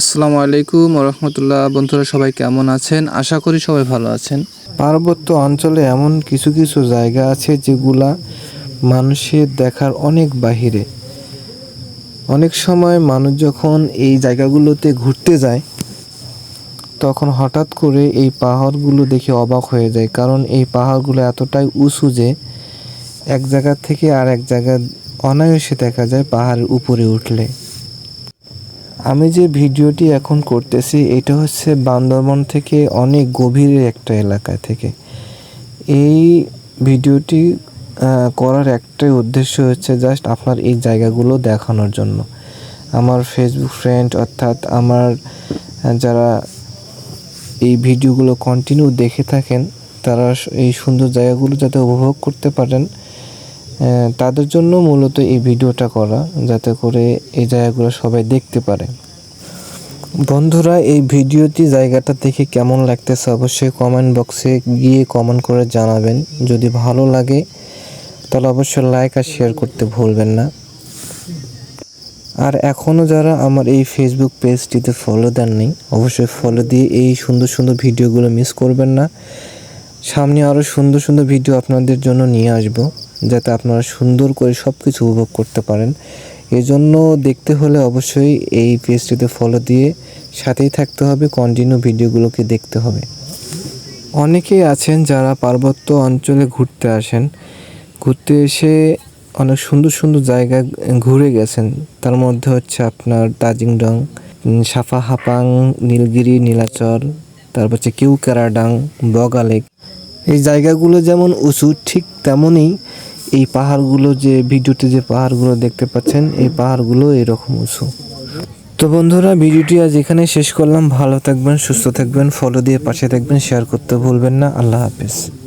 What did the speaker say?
আসসালামু আলাইকুম রহমতুল্লাহ বন্ধুরা সবাই কেমন আছেন? আশা করি সবাই ভালো আছেন। পার্বত্য অঞ্চলে এমন কিছু কিছু জায়গা আছে যেগুলা মানুষের দেখার অনেক বাহিরে। অনেক সময় মানুষ যখন এই জায়গাগুলোতে ঘুরতে যায়, তখন হঠাৎ করে এই পাহাড়গুলো দেখে অবাক হয়ে যায়। কারণ এই পাহাড়গুলো এতটাই উঁচু যে এক জায়গা থেকে আর এক জায়গা অনায়াসে দেখা যায় পাহাড়ের উপরে উঠলে। আমি যে ভিডিওটি এখন করতেছি, এটা হচ্ছে বান্দরবন থেকে অনেক গভীরের একটা এলাকা থেকে। এই ভিডিওটি করার একটাই উদ্দেশ্য হচ্ছে জাস্ট আপনার এই জায়গাগুলো দেখানোর জন্য। আমার ফেসবুক ফ্রেন্ড অর্থাৎ আমার যারা এই ভিডিওগুলো কন্টিনিউ দেখে থাকেন, তারা এই সুন্দর জায়গাগুলো যাতে উপভোগ করতে পারেন। তাদের জন্য মূলত এই ভিডিওটা করা, যাতে করে এই জায়গাগুলো সবাই দেখতে পারে। বন্ধুরা, এই ভিডিওটি জায়গাটা দেখে কেমন লাগতেছে অবশ্যই কমেন্ট বক্সে গিয়ে কমেন্ট করে জানাবেন। যদি ভালো লাগে, তাহলে অবশ্যই লাইক আর শেয়ার করতে ভুলবেন না। আর এখনও যারা আমার এই ফেসবুক পেজটিতে ফলো দেননি, অবশ্যই ফলো দিয়ে এই সুন্দর সুন্দর ভিডিওগুলো মিস করবেন না। সামনে আরও সুন্দর সুন্দর ভিডিও আপনাদের জন্য নিয়ে আসব। যাতে আপনারা সুন্দর করে সব কিছু উপভোগ করতে পারেন। এজন্য দেখতে হলে অবশ্যই এই পেজটিতে ফলো দিয়ে সাথেই থাকতে হবে কন্টিনিউ ভিডিওগুলোকে দেখতে হবে। অনেকেই আছেন যারা পার্বত্য অঞ্চলে ঘুরতে আসেন। ঘুরতে এসে অনেক সুন্দর সুন্দর জায়গা ঘুরে গেছেন। তার মধ্যে হচ্ছে আপনার উম, সাফা হাপাং নীলগিরি নীলাচল তারপর হচ্ছে কিউকারাডাং বগালেক এই জায়গাগুলো যেমন উঁচু ঠিক তেমনই এই পাহাড়গুলো যে, ভিডিওতে যে পাহাড়গুলো দেখতে পাচ্ছেন, এই পাহাড়গুলো এরকম উঁচু। তো বন্ধুরা, ভিডিওটি আজ এখানে শেষ করলাম। ভালো থাকবেন, সুস্থ থাকবেন ফলো দিয়ে পাশে থাকবেন শেয়ার করতে ভুলবেন না। আল্লাহ হাফেজ।